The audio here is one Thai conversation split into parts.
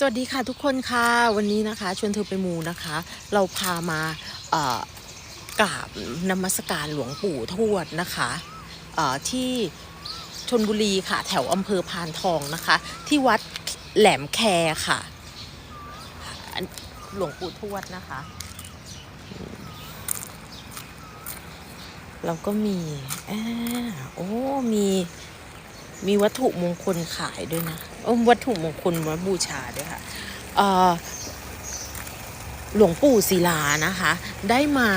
สวัสดีค่ะทุกคนค่ะวันนี้นะคะชวนเธอไปมูนะคะ เราพามากราบนมัสการหลวงปู่ทวดนะคะที่ชนบุรีค่ะ แถวอำเภอพานทองนะคะ ที่วัดแหลมแคค่ะ หลวงปู่ทวดนะคะ เราก็มีอโอ้มี มีวัตถุมงคลขายด้วยนะวัตถุมงคลมาบูชาด้วยค่ะหลวงปู่ศิลานะคะ ได้มา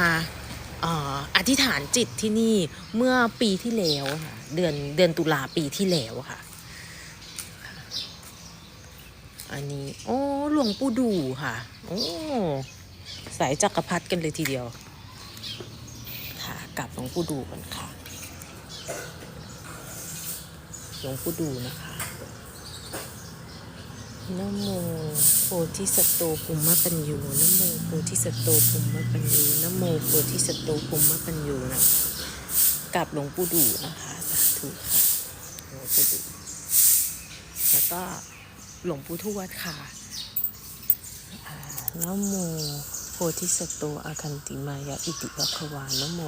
ออธิษฐานจิตที่นี่เมื่อปีที่แล้วค่ะเดือนเดือนตุลาปีที่แล้วค่ะ อันนี้ โอ้หลวงปู่ดูค่ะ โอ้สายจักรพรรดิกันเลยทีเดียว ค่ะกลับหลวงปู่ดูกันค่ะ หลวงปู่ดูนะคะนโมโพธิสัตโตภูมิปัญญูนโมโพธิสัตโตภูมิปัญญูนโมโพธิสัตโตภูมิปัญญูนะกับหลวงปู่ดูนะคะสาธุค่ะหลวงปู่ดูแล้วก็หลวงปู่ทวดค่ะนโมโพธิสัตโตอาคันติมายะอิติวัควานโม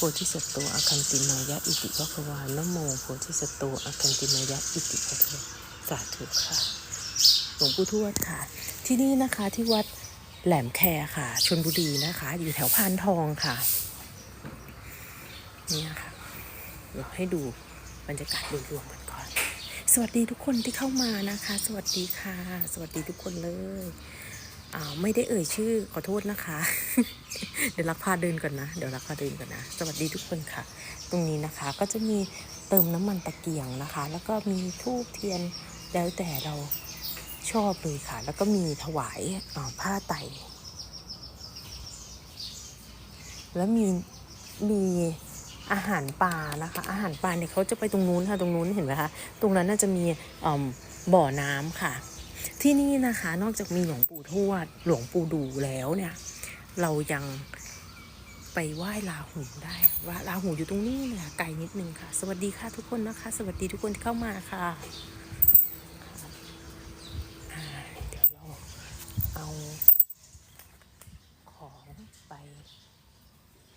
พธิสัตว์โตอาคันติมายะอิติวัควานโมโพธิสัตว์โตอาคันติมายะอิติวัควาสาธุค่ะหลวงปู่ทวดค่ะ ที่นี่นะคะที่วัดแหลมแคค่ะชนบุรีนะคะ อยู่แถวพานทองค่ะเนี่ยค่ะเดี๋ยวให้ดูบรรยากาศโดยรวมกันก่อน สวัสดีทุกคนที่เข้ามานะคะ สวัสดีค่ะ สวัสดีทุกคนเลย อ่าไม่ได้เอ่ยชื่อขอโทษนะคะ เดี๋ยวรักพาเดินก่อนนะ เดี๋ยวรักพาเดินก่อนนะ สวัสดีทุกคนค่ะ ตรงนี้นะคะก็จะมีเติมน้ำมันตะเกียงนะคะ แล้วก็มีทูบเทียนแล้วแต่เราชอบเลยค่ะ แล้วก็มีถวายาผ้าไตแล้วมีมีอาหารปลานะคะ อาหารปลาเนี่ยเขาจะไปตรงนู้นค่ะ ตรงนู้นเห็นไหมคะ ตรงนั้นน่าจะมีอ่าบ่อน้ำค่ะ ที่นี่นะคะนอกจากมีหลวงปู่ทวด หลวงปู่ดูแล้วเนี่ย เรายังไปไหว้ลาหูได้ว่าลาหูอยู่ตรงนี้เนี่ยไกลนิดนึงค่ะ สวัสดีค่ะทุกคนนะคะ สวัสดีทุกคนที่เข้ามาค่ะเดี๋ยวเราเอาของไป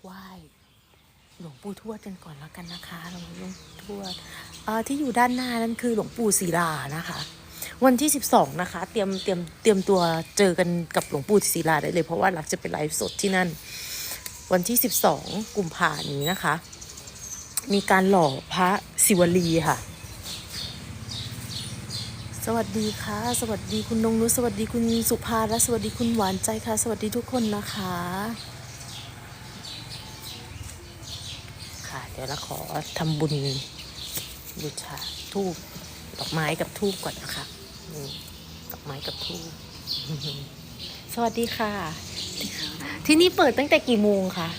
ไหว้หลวงปู่ทวดกันก่อนแล้วกันนะคะหลวงปู่ทวดที่อยู่ด้านหน้านั่นคือหลวงปู่ศิลานะคะ วันที่ 12 นะคะ เตรียมเตรียมเตรียมตัวเจอกันกับหลวงปู่ศิลาได้เลย เพราะว่ารักจะไปไลฟ์สดที่นั่น วันที่ 12 กุมภานี้นะคะ มีการหล่อพระศิวลีค่ะ สวัสดีค่ะ สวัสดีคุณนงนุชสวัสดีคุณสุภาและสวัสดีคุณหวานใจค่ะ สวัสดีทุกคนนะคะค่ะเดี๋ยวเราขอทำบุญบูชาทูบดอกไม้กับทูบก่อนนะคะ นี่ดอกไม้กับทูบสวัสดีค่ะ ที่นี่เปิดตั้งแต่กี่โมงคะ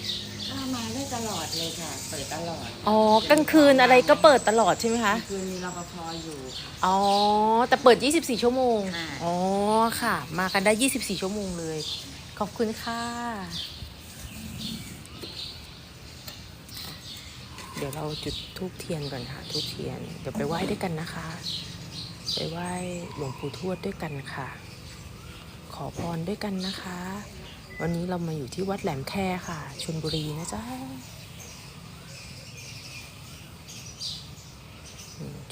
เข้ามาได้ตลอดเลยค่ะ เปิดตลอด อ๋อกลางคืนอะไรก็เปิดตลอดใช่ไหมคะคืนมีรปภอยู่ค่ะ อ๋อ แต่เปิด 24 ชั่วโมงค่ะอ๋อ ค่ะ มากันได้ 24 ชั่วโมงเลย ขอบคุณค่ะ เดี๋ยวเราจุดทูบเทียนก่อนค่ะทูบเทียน เดี๋ยวไปไหว้ด้วยกันนะคะ ไปไหว้หลวงปู่ทวดด้วยกันค่ะ ขอพรด้วยกันนะคะ วันนี้เรามาอยู่ที่วัดแหลมแคค่ะชลบุรีนะจ๊ะ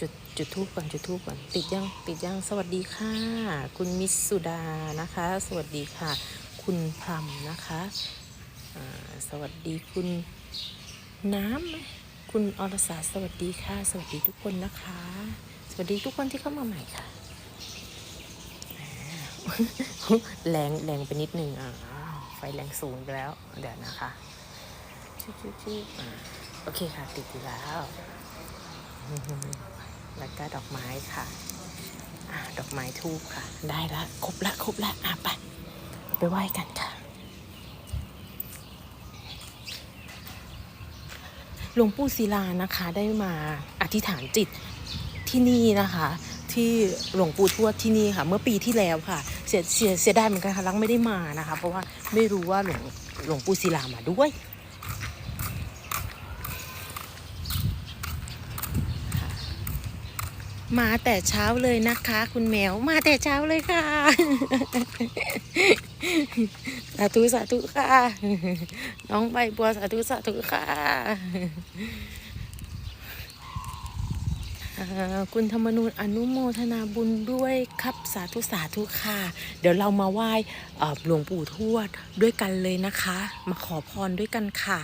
จุดจุดทูบก่อนจุดทูบก่อนติดยังติดยังสวัสดีค่ะ คุณมิสสุดานะคะ สวัสดีค่ะ คุณพรมนะคะสวัสดีคุณน้ำไหมคุณอรสาสวัสดีค่ะ สวัสดีทุกคนนะคะ สวัสดีทุกคนที่เข้ามาใหม่ค่ะ แรงแรงไปนิดนึงอ่าไฟแรงสูงแล้ว เดี๋ยวนะคะชิบชิบชิบอ่าโอเคค่ะ ติดอยู่แล้ว แล้วก็ดอกไม้ค่ะอ่าดอกไม้ทูบค่ะ ได้ละครบละครบละอะไปไปไหว้กันค่ะหลวงปู่ศิลานะคะได้มาอธิษฐานจิต ที่นี่นะคะ ที่หลวงปู่ทวดที่นี่ค่ะ เมื่อปีที่แล้วค่ะ เสียเสียเสียดายเหมือนกันค่ะรักไม่ได้มานะคะ เพราะว่าไม่รู้ว่าหลวงหลวงปู่ศิลามาด้วยมาแต่เช้าเลยนะคะ คุณแมวมาแต่เช้าเลยค่ะสาธุสาธุค่ะ น้องใบบัวสาธุสาธุค่ะ คุณธรรมนูญอนุโมทนาบุญด้วยครับสาธุสาธุค่ะ เดี๋ยวเรามาไหว้หลวงปู่ทวดด้วยกันเลยนะคะ มาขอพรด้วยกันค่ะ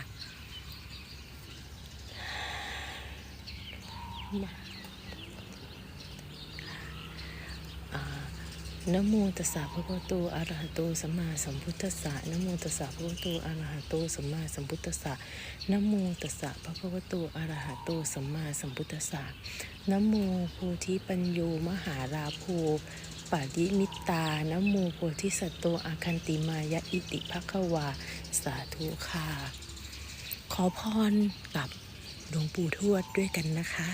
นะโมตัสสะภะคะวะโตอะระหะโตสัมมาสัมพุทธัสสะนะโมตัสสะภะคะวะโตอะระหะโตสัมมาสัมพุทธัสสะนะโมตัสสะภะคะวะโตอะระหะโตสัมมาสัมพุทธัสสะนะโมโพธิปัญโยมหาราโพปาริมิตานโมโพธิสัตโตอาคันติมายะอิติภะคะวา สาธุค่ะ ขอพรกับหลวงปู่ทวดด้วยกันนะคะ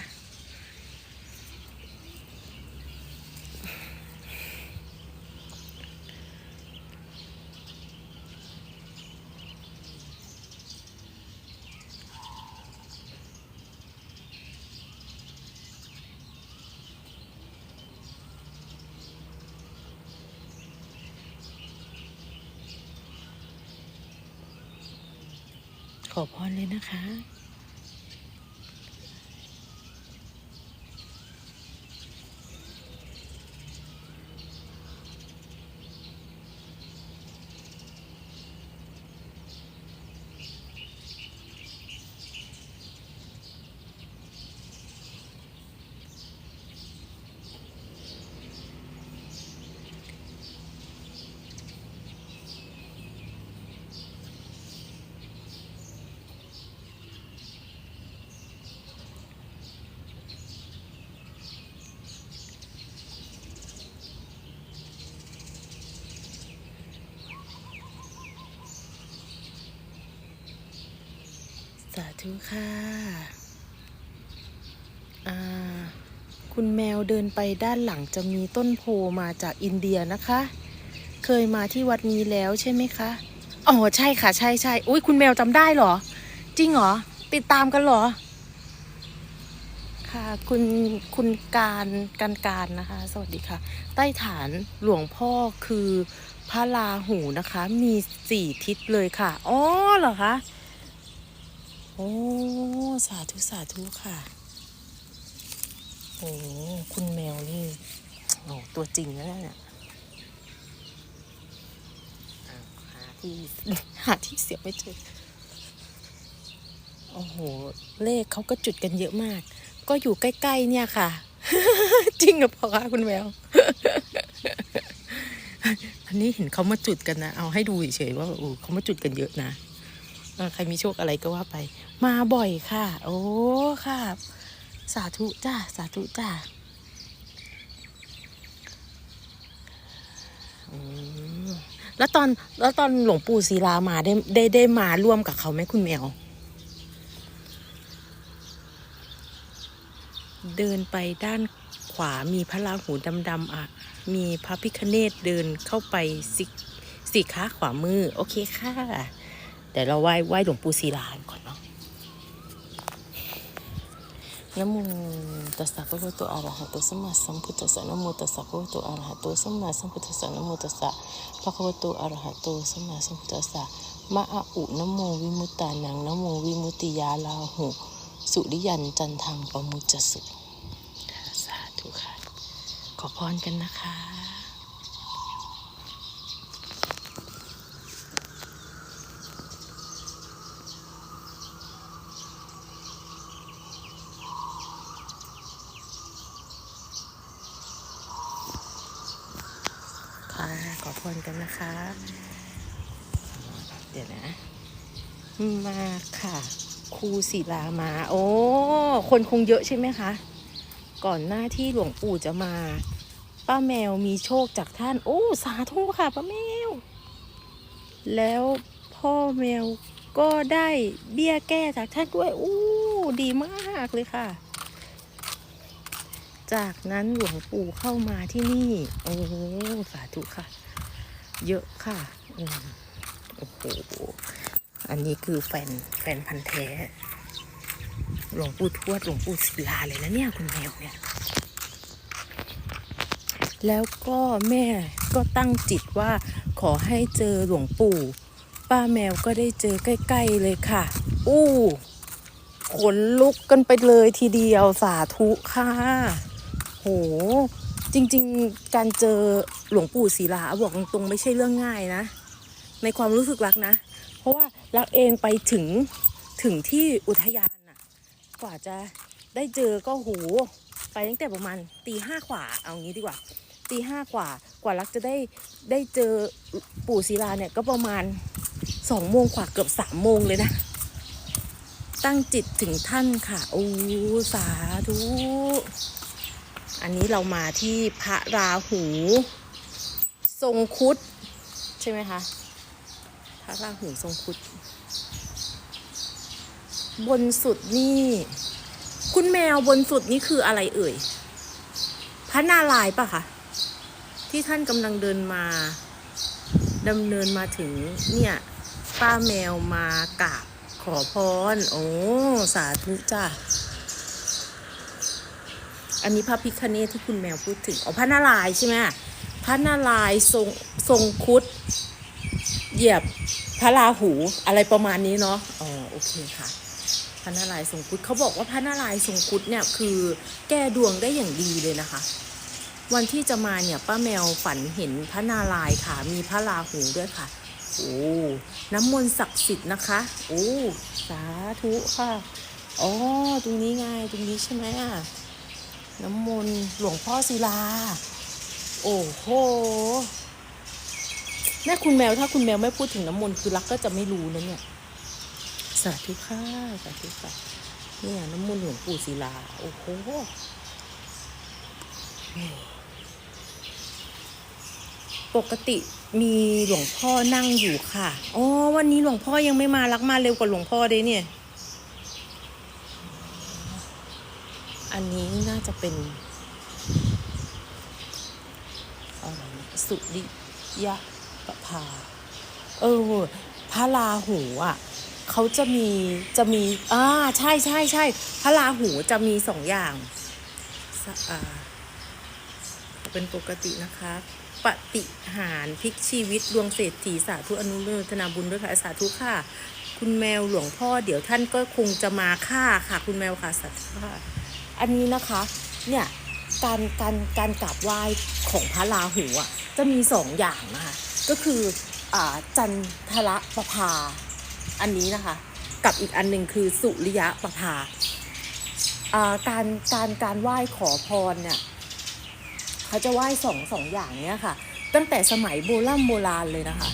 ขอพรเลย นะคะ สาธุค่ะอ่าคุณแมวเดินไปด้านหลังจะมีต้นโพมาจากอินเดียนะคะ เคยมาที่วัดนี้แล้วใช่ไหมคะ อ๋อใช่ค่ะ ใช่ใช่อุ้ยคุณแมวจำได้เหรอ จริงเหรอ ติดตามกันเหรอ ค่ะคุณคุณการการการนะคะ สวัสดีค่ะ ใต้ฐานหลวงพ่อคือพระราหูนะคะ มีสี่ทิศเลยค่ะ อ๋อเหรอคะ โอ้ สาธุสาธุค่ะ โอ้คุณแมวนี่โอ้ตัวจริงแล้วเนี่ยหาที่หาที่เสียบไม่เจอโอ้โห เลขเขาก็จุดกันเยอะมาก ก็อยู่ใกล้ ๆ เนี่ยค่ะ จริงหรือเปล่าคะคุณแมว อันนี้เห็นเขามาจุดกันนะ เอาให้ดูเฉยๆว่าโอ้เขามาจุดกันเยอะนะ ใครมีโชคอะไรก็ว่าไป มาบ่อยค่ะ โอ้ค่ะ สาธุจ้าสาธุจ้าแล้วตอนแล้วตอนหลวงปู่ศิลามาได้ได้ได้มาร่วมกับเขาไหมคุณแมว เดินไปด้านขวามีพระราหูดำๆอะ มีพระพิคเนตเดินเข้าไปสิสิขาขวามือ โอเคค่ะ เดี๋ยวเราไหว้ไหว้หลวงปู่ศิลานก่อนเนาะนะโมตัสสะภะคะวะโตอะระหะโตสัมมาสัมพุทธัสสะนะโมตัสสะภะคะวะโตอะระหะโตสัมมาสัมพุทธัสสะนะโมตัสสะภะคะวะโตอะระหะโตสัมมาสัมพุทธัสสะมะอะอุนะโมวิมุตตานังนะโมวิมุตติยาลาหุสุริยันจันทังปมุจจสุสาธุค่ะขอพรกันนะคะค่ะ ขอพ รกันนะคะ เดี๋ยวนะ มาค่ะครูศิลามา โอ้ คนคงเยอะใช่ไหมคะ ก่อนหน้าที่หลวงปู่จะมา ป้าแมวมีโชคจากท่าน โอ้ สาธุค่ะป้าแมว แล้วพ่อแมวก็ได้เบี้ยแก้จากท่านด้วย โอ้ดีมากเลยค่ะ จากนั้นหลวงปู่เข้ามาที่นี่ โอ้ สาธุค่ะ เยอะค่ะอืมโอ้โห อันนี้คือแฟนแฟนพันธ์แท้ หลวงปู่ทวดหลวงปู่ศิลาเลยนะเนี่ยคุณแมวเนี่ย แล้วก็แม่ก็ตั้งจิตว่าขอให้เจอหลวงปู่ ป้าแมวก็ได้เจอใกล้ ๆเลยค่ะ อู้ขนลุกกันไปเลยทีเดียวสาธุค่ะ โห จริง ๆ การเจอ หลวงปู่ศิลาบอกตรงๆไม่ใช่เรื่องง่ายนะ ในความรู้สึกรักนะ เพราะว่ารักเองไปถึงถึงที่อุทยานน่ะ กว่าจะได้เจอก็โหไปตั้งแต่ประมาณตีห้ากว่าเอางี้ดีกว่าตีห้ากว่ากว่ารักจะได้ได้เจอปู่ศิลาเนี่ยก็ประมาณสองโมงกว่าเกือบสามโมงเลยนะ ตั้งจิตถึงท่านค่ะโอ้สาธุอันนี้เรามาที่พระราหู ทรงคุด ใช่ไหมคะพระราหูทรงคุด บนสุดนี่ คุณแมวบนสุดนี่คืออะไรเอ่ย พระนารายณ์ปะคะ ที่ท่านกำลังเดินมาดำเนินมาถึงเนี่ย ป้าแมวมากราบขอพร โอ้ สาธุจ้าอันนี้พระพิคเนตที่คุณแมวพูดถึงอ๋อพระนารายณ์ใช่ไหม พระนารายณ์ทรงทรงคุด เหยียบพระราหูอะไรประมาณนี้เนาะอ๋อโอเคค่ะพระนารายณ์ทรงคุดเขาบอกว่าพระนารายณ์ทรงคุดเนี่ยคือแก้ดวงได้อย่างดีเลยนะคะ วันที่จะมาเนี่ยป้าแมวฝันเห็นพระนารายณ์ค่ะ มีพระราหูด้วยค่ะโอ้น้ำมนต์ศักดิ์สิทธิ์นะคะโอ้สาธุค่ะอ๋อตรงนี้ไงตรงนี้ใช่ไหมอะน้ำมนต์หลวงพ่อศิลา โอ้โห แม่คุณแมวถ้าคุณแมวไม่พูดถึงน้ำมนต์คือรักก็จะไม่รู้นะเนี่ย สาธุค่ะสาธุค่ะเนี่ยน้ำมนต์หลวงปู่ศิลา โอ้โหปกติมีหลวงพ่อนั่งอยู่ค่ะ อ๋อ วันนี้หลวงพ่อยังไม่มารักมาเร็วกว่าหลวงพ่อเด้เนี่ย อันนี้น่าจะเป็นอะไรนะ สุริยะประภา เออ พระราหูอะเขาจะมีจะมีอ่าใช่ใช่ใช่พระราหูจะมีสองอย่างอ่าเป็นปกตินะคะปฏิหารพลิกชีวิตดวงเศรษฐีสาธุอนุโมทนาบุญด้วยค่ะสาธุค่ะ คุณแมวหลวงพ่อเดี๋ยวท่านก็คงจะมาค่าค่ะ คุณแมวค่ะสาธุค่ะ อันนี้นะคะ เนี่ย การการการกราบไหว้ของพระราหูอะจะมีสองอย่างนะคะก็คืออ่าจันทระประภาอันนี้นะคะ กับอีกอันหนึ่งคือสุริยะประภาอ่าการการการไหว้ขอพรเนี่ยเขาจะไหว้สองสองอย่างเนี้ยค่ะ ตั้งแต่สมัยโบราณโบราณเลยนะคะ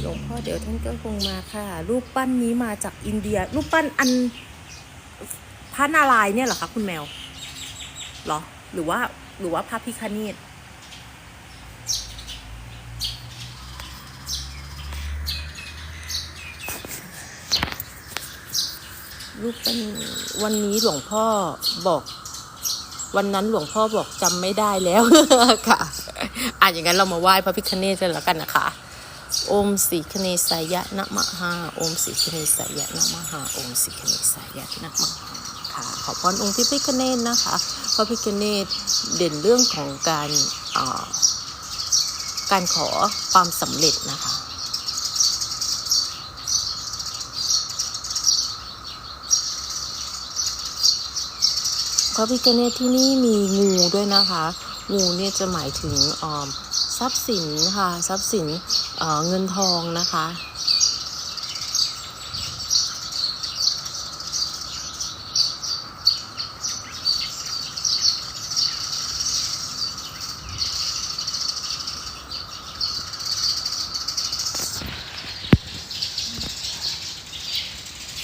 หลวงพ่อเดี๋ยวท่านก็คงมาค่ะ รูปปั้นนี้มาจากอินเดีย รูปปั้นอันพระนารายณ์เนี่ยเหรอคะคุณแมว หรอ หรือว่าหรือว่าพระพิคเนตรูปปั้นวันนี้หลวงพ่อบอก วันนั้นหลวงพ่อบอกจำไม่ได้แล้วค่ะ อะอย่างนั้นเรามาไหว้พระพิคเนตกันแล้วกันนะคะ โอมสีคเนสายะนะมะหาโอมสีคเนสายะนะมะหาโอมสีคเนสายะนะมะหาค่ะ ขอพรองค์พระพิคเนตนะคะ ระพิคเนตเด่นเรื่องของการาการขอความสำเร็จนะคะ พระพิฆเนศที่นี่มีงูด้วยนะคะ งูเนี่ยจะหมายถึงทรัพย์สินค่ะ ทรัพย์สินเงินทองนะคะ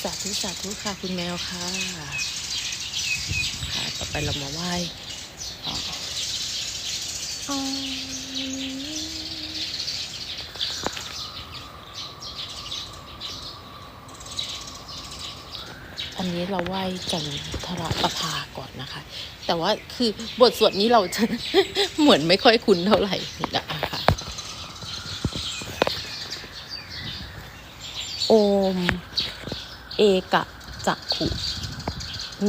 สาธุสาธุ ค่ะ คุณแมวค่ะ ค่ะ ต่อไปเรามาไหว้อันนี้เราไหว้จันทรประภาก่อนนะคะ แต่ว่าคือบทสวดนี้เราจะเหมือนไม่ค่อยคุ้นเท่าไหร่นะคะโอม เอกะ จักขุ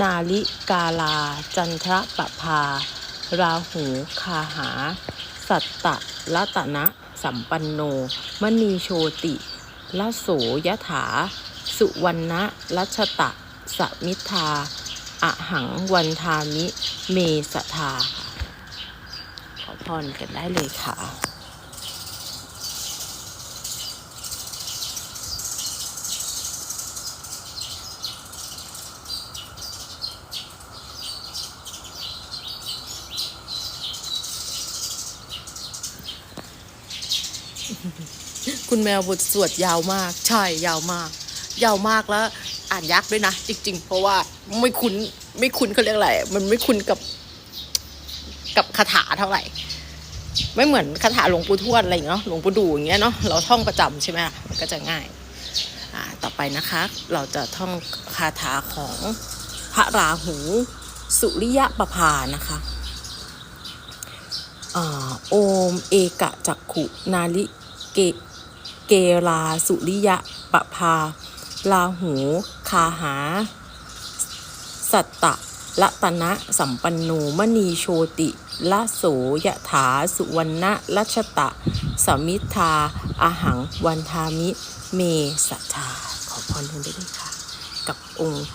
นาลิกาลา จันทรปภา ราหูคาหา สัตตะละตนะ สัมปันโน มณีโชติละโสยถา สุวรรณะรัชตะ สมิทาอะหังวันทามิ เมสทาขอพรกันได้เลยค่ะ คุณแมวบทสวดยาวมาก ใช่ยาวมาก ยาวมากแล้ว อ่านยากด้วยนะ จริง ๆ เพราะว่าไม่คุ้นไม่คุ้นเขาเรียกอะไรมันไม่คุ้นกับ กับคาถาเท่าไหร่ ไม่เหมือนคาถาหลวงปู่ทวดอะไรอย่างเงี้ยหลวงปู่ดูอย่างเงี้ยเนาะเราท่องประจำใช่ไหมมันก็จะง่าย อ่า ต่อไปนะคะ เราจะท่องคาถาของพระราหู สุริยะประภานะคะอ่าโอมเอกะจักขุ นาลิเก เกลาสุริยะปะภาลาหู คาหา สัตตะละตนะสัมปันโนมณีโชติละโสยถาสุวรรณะรัชตะ สมิทาอาหัง วันทามิ เมสัทธาขอพรท่านได้เลยค่ะ กับองค์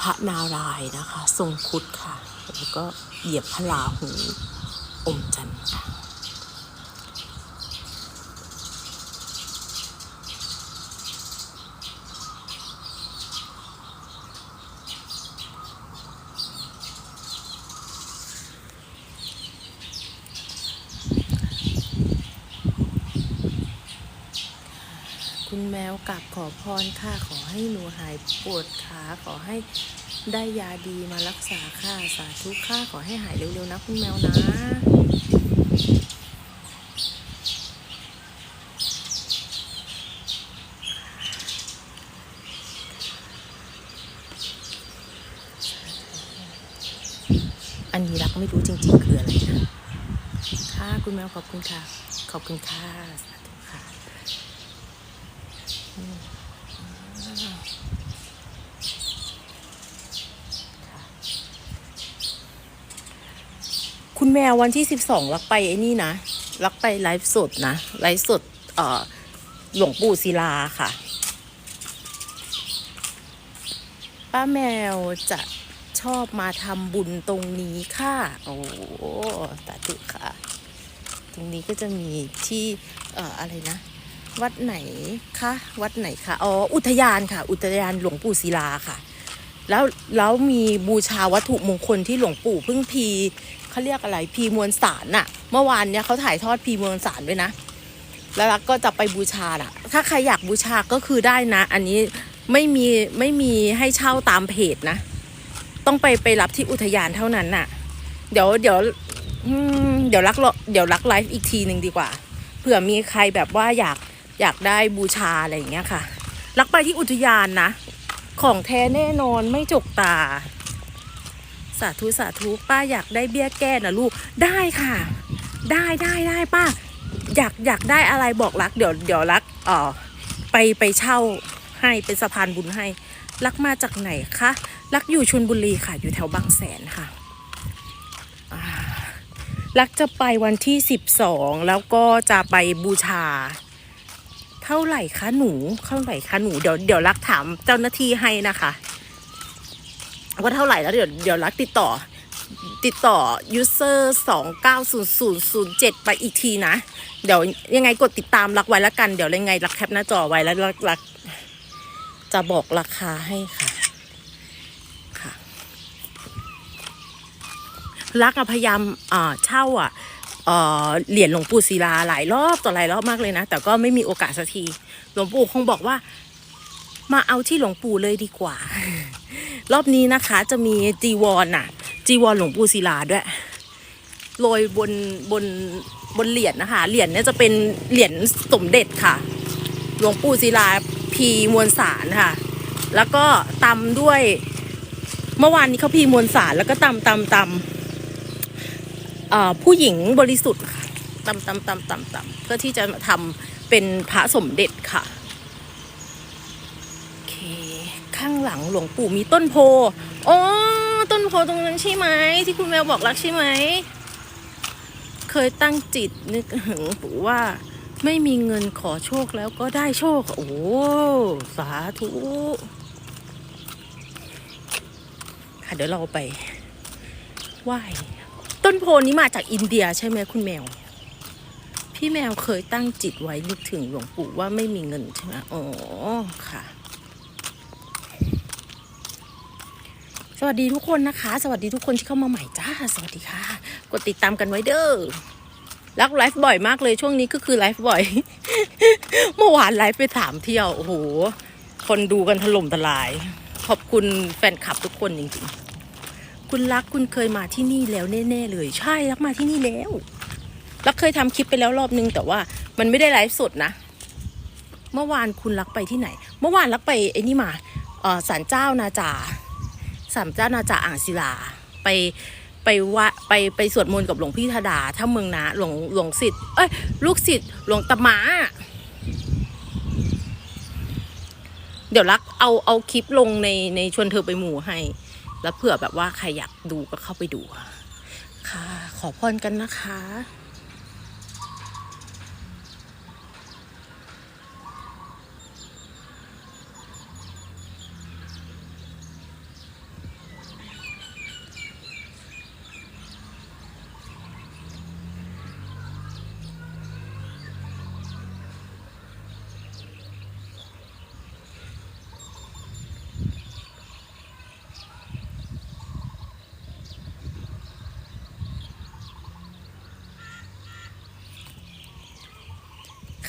พระนารายณ์นะคะ ทรงคุดค่ะ แล้วก็เหยียบพระลาหูอมจันทร์ค่ะ คุณแมวกลับขอพรค่ะ ขอให้หนูหายปวดขาขอให้ได้ยาดีมารักษาค่ะสาธุค่ะขอให้หายเร็วๆนะคุณแมวนะ อันนี้รักไม่รู้จริงๆคืออะไรนะค่ะคุณแมวขอบคุณค่ะ ขอบคุณค่ะ คุณ แมววันที่สิบสองรักไปไอ้นี่นะรักไปไลฟ์สดนะไลฟ์สดเอ่อหลวงปู่ศิลาค่ะ ป้าแมวจะชอบมาทำบุญตรงนี้ค่ะ โอ้สาธุค่ะ ตรงนี้ก็จะมีที่เอ่ออะไรนะ วัดไหนคะวัดไหนคะอ๋ออุทยานค่ะ อุทยานหลวงปู่ศิลาค่ะ แล้วแล้วมีบูชาวัตถุมงคลที่หลวงปู่เพิ่งพี เขาเรียกอะไรพีมวลสารน่ะ เมื่อวานเนี้ยเขาถ่ายทอดพีมวลสารด้วยนะ แล้วรักก็จะไปบูชาน่ะ ถ้าใครอยากบูชาก็คือได้นะ อันนี้ไม่มีไม่มีให้เช่าตามเพจนะ ต้องไปไปรับที่อุทยานเท่านั้นน่ะ เดี๋ยวเดี๋ยวเดี๋ยวรักเดี๋ยวรักไลฟ์อีกทีหนึ่งดีกว่าเผื่อมีใครแบบว่าอยากอยากได้บูชาอะไรอย่างเงี้ยค่ะ รักไปที่อุทยานนะ ของแท้แน่นอนไม่จกตา สาธุสาธุป้าอยากได้เบี้ยแก้นะลูกได้ค่ะ ได้ได้ได้ป้า อยากอยากได้อะไรบอกรักเดี๋ยวเดี๋ยวรักเออไปไปเช่าให้เป็นสะพานบุญให้ รักมาจากไหนคะรักอยู่ชลบุรีค่ะ อยู่แถวบางแสนค่ะรักจะไปวันที่สิบสองแล้วก็จะไปบูชา เท่าไหร่คะหนูเท่าไหร่คะหนูเดี๋ยวเดี๋ยวรักถามเจ้าหน้าที่ให้นะคะ ว่าเท่าไหร่แล้วเดี๋ยวเดี๋ยวรักติดต่อ ติดต่อ user สองเก้าศูนย์ศูนย์ศูนย์เจ็ดไปอีกทีนะ เดี๋ยวยังไงกดติดตามรักไว้แล้วกัน เดี๋ยวยังไงรักแคปหน้าจอไว้แล้วรักรักจะบอกราคาให้ค่ะค่ะ รักอะพยายามอ่าเช่าอะเอ่อเหรียญหลวงปู่ศิลาหลายรอบต่อหลายรอบมากเลยนะ แต่ก็ไม่มีโอกาสสักที หลวงปู่คงบอกว่า มาเอาที่หลวงปู่เลยดีกว่า รอบนี้นะคะจะมีจีวรน่ะ จีวรหลวงปู่ศิลาด้วยโรยบนบนบนเหรียญนะคะ เหรียญเนี่ยจะเป็นเหรียญสมเด็จค่ะ หลวงปู่ศิลาพีมวลสารค่ะ แล้วก็ตำด้วย เมื่อวานนี้เขาพีมวลสารแล้วก็ตำตำตำเอ่อผู้หญิงบริสุทธิ์ค่ะตำตำตำตำตำเพื่อที่จะมาทำเป็นพระสมเด็จค่ะ ข้างหลังหลวงปู่มีต้นโพอ๋อต้นโพตรงนั้นใช่ไหมที่คุณแมวบอกรักใช่ไหม เคยตั้งจิตนึกถึงปู่ว่าไม่มีเงินขอโชคแล้วก็ได้โชค โอ้สาธุค่ะเดี๋ยวเราไปไหว้ต้นโพนี้มาจากอินเดียใช่ไหมคุณแมว พี่แมวเคยตั้งจิตไว้นึกถึงหลวงปู่ว่าไม่มีเงินใช่ไหมอ๋อค่ะ วัสดีทุกคนนะคะ สวัสดีทุกคนที่เข้ามาใหม่จ้า สวัสดีค่ะ กดติดตามกันไว้เด้อรักไลฟ์บ่อยมากเลยช่วงนี้ก็คือไลฟ์บ่อย เมื่อวานไลฟ์ไปถามเที่ยว โอ้โห คนดูกันถล่มทลาย ขอบคุณแฟนคลับทุกคนจริงๆ คุณรักคุณเคยมาที่นี่แล้วแน่ๆเลย ใช่รักมาที่นี่แล้วรักเคยทำคลิปไปแล้วรอบนึง แต่ว่ามันไม่ได้ไลฟ์สดนะ เมื่อวานคุณรักไปที่ไหน เมื่อวานรักไปไอ้นี่มาเออศาลเจ้านาจา ศาลเจ้านาจาอ่างศิลา ไปไปว่าไปไปสวดมนต์กับหลวงพี่ธดาถ้าเมืองนะหลวงหลวงศิษย์เอ้ยลูกศิษย์หลวงตะมาเดี๋ยวรักเอาเอาคลิปลงในในชวนเธอไปหมู่ให้ แล้วเผื่อแบบว่าใครอยากดูก็เข้าไปดูค่ะค่ะขอพรกันนะคะ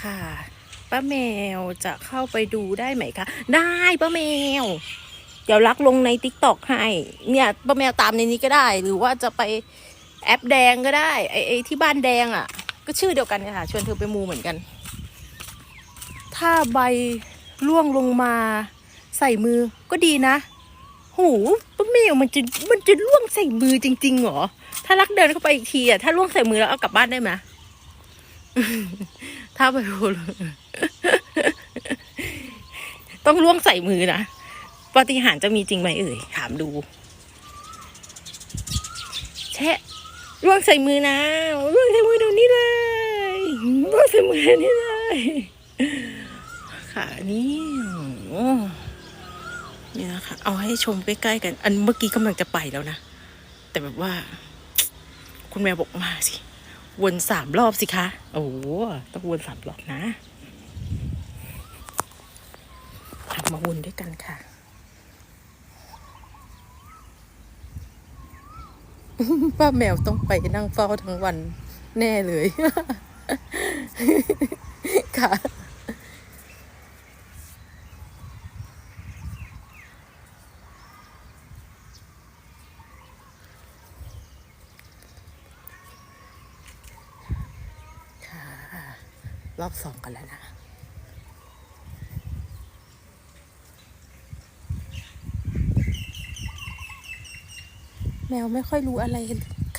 ค่ะ ป้าแมวจะเข้าไปดูได้ไหมคะ ได้ป้าแมว เดี๋ยวรักลงในติ๊กต็อกให้ เนี่ยป้าแมวตามในนี้ก็ได้ หรือว่าจะไปแอปแดงก็ได้ไอไอที่บ้านแดงอะ่ะ ก็ชื่อเดียวกันค่ะ ชวนเธอไปมูเหมือนกัน ถ้าใบร่วงลงมาใส่มือก็ดีนะ หูป้าแมวมันจะมันจะร่วงใส่มือจริงๆเหรอ ถ้ารักเดินเข้าไปอีกทีอะ ถ้าร่วงใส่มือแล้วเอากลับบ้านได้ไหม ถ้าไปพูต้องล่วงใส่มือนะปฏิหารจะมีจริงไหมเอ่ย ถามดู แชะล่วงใส่มือนะล่วงใส่มือเดี๋ยวนี้เลยล่วงใส่มือเดี๋ยวนี้เลยค่ะนี่นี่นะคะ เอาให้ชมใกล้ๆกัน อันเมื่อกี้กำลังจะไปแล้วนะ แต่แบบว่า คุณแมวบอกมาสิ วนสามรอบสิคะ โอ้โหต้องวนสามรอบนะเอามาวนด้วยกันค่ะป้าแมวต้องไปนั่งเฝ้าทั้งวันแน่เลย ค่ะค่ะ รอบสองกันแล้วนะแมวไม่ค่อยรู้อะไร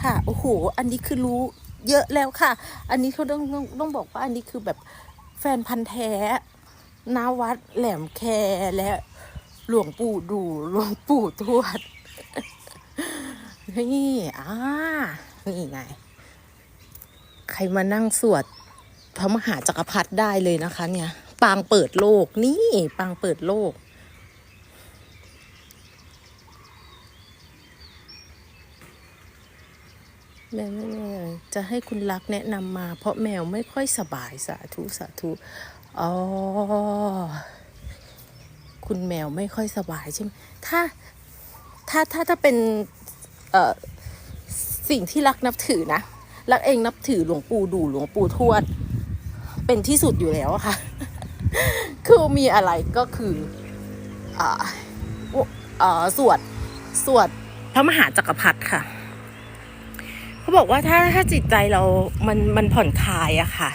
ค่ะ โอ้โห อันนี้คือรู้เยอะแล้วค่ะ อันนี้เขาต้องต้องต้องบอกว่าอันนี้คือแบบแฟนพันธ์แท้นาวัดแหลมแคและหลวงปู่ดูหลวงปู่ทวด นี่อ่านี่ไง ใครมานั่งสวด พระมหาจักรพรรดิได้เลยนะคะ เนี่ย ปางเปิดโลก นี่ปางเปิดโลก แม่แม่แม่จะให้คุณรักแนะนำมา เพราะแมวไม่ค่อยสบายสาธุสาธุอ๋อคุณแมวไม่ค่อยสบายใช่ไหมถ้าถ้าถ้าถ้าเป็นเอ่อสิ่งที่รักนับถือนะ รักเองนับถือหลวงปู่ดูหลวงปู่ทวด เป็นที่สุดอยู่แล้วค่ะ คือมีอะไรก็คืออ่าอ่าสวดสวดพระมหาจักรพรรดิค่ะ เขาบอกว่าถ้าถ้าจิตใจเรา มันมันผ่อนคลายอะค่ะ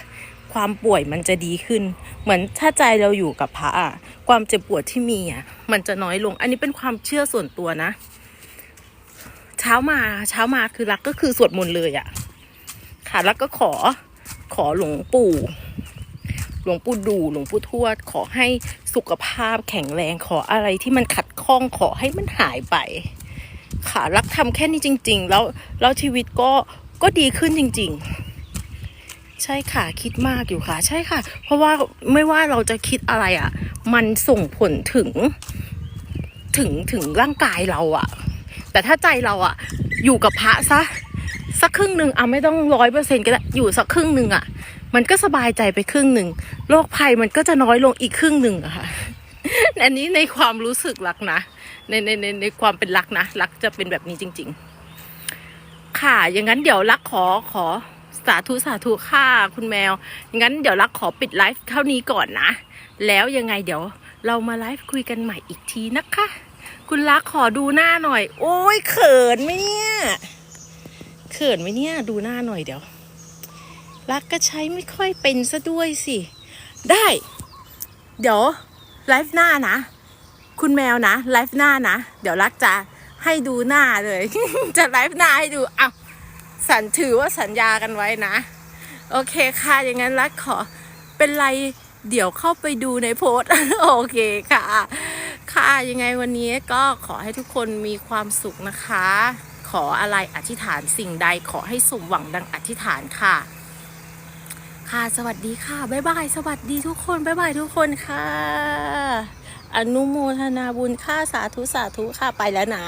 ความป่วยมันจะดีขึ้น เหมือนถ้าใจเราอยู่กับพระอะความเจ็บปวดที่มีอะมันจะน้อยลง อันนี้เป็นความเชื่อส่วนตัวนะ เช้ามาเช้ามาคือรักก็คือสวดมนต์เลยอะค่ะ แล้วก็ขอขอหลวงปู่ หลวงปู่ดูหลวงปู่ทวด ขอให้สุขภาพแข็งแรงขออะไรที่มันขัดข้องขอให้มันหายไป ค่ะรักทำแค่นี้จริง ๆ แล้วแล้วชีวิตก็ก็ดีขึ้นจริง ๆ ใช่ค่ะคิดมากอยู่ค่ะ ใช่ค่ะ เพราะว่าไม่ว่าเราจะคิดอะไรอะ่ะ มันส่งผลถึง ถึงถึงร่างกายเราอะ่ะ แต่ถ้าใจเราอะ่ะ อยู่กับพระซะสักครึ่งหนึ่งอะไม่ต้องร้อยเปอร์เซ็นต์ก็ได้อยู่สักครึ่งหนึ่งอะ่ะ มันก็สบายใจไปครึ่งหนึ่งโรคภัยมันก็จะน้อยลงอีกครึ่งหนึ่งอะค่ะอันนี้ในความรู้สึกรักนะในในในในความเป็นรักนะรักจะเป็นแบบนี้จริง ๆ ค่ะ อย่างนั้นเดี๋ยวรักขอขอสาธุสาธุค่ะคุณแมวอย่างนั้นเดี๋ยวรักขอปิดไลฟ์เท่านี้ก่อนนะ แล้วยังไงเดี๋ยวเรามาไลฟ์คุยกันใหม่อีกทีนะคะ คุณรักขอดูหน้าหน่อย โอ้ยเขินไหมเนี่ย เขินไหมเนี่ย ดูหน้าหน่อยเดี๋ยว รักก็ใช้ไม่ค่อยเป็นซะด้วยสิ ได้ เดี๋ยวไลฟ์หน้านะ คุณแมวนะไลฟ์หน้านะ เดี๋ยวรักจะให้ดูหน้าเลย จะไลฟ์หน้าให้ดูอ้าวสันถือว่าสัญญากันไว้นะ โอเคค่ะ อย่างนั้นรักขอเป็นไรเดี๋ยวเข้าไปดูในโพสต์โอเคค่ะ ค่ะยังไงวันนี้ก็ขอให้ทุกคนมีความสุขนะคะ ขออะไรอธิษฐานสิ่งใดขอให้สมหวังดังอธิษฐานค่ะ ค่ะ สวัสดีค่ะ บ๊ายบาย สวัสดีทุกคน บ๊ายบายทุกคนค่ะ อนุโมทนาบุญค่ะ สาธุ สาธุค่ะ ไปแล้วนะ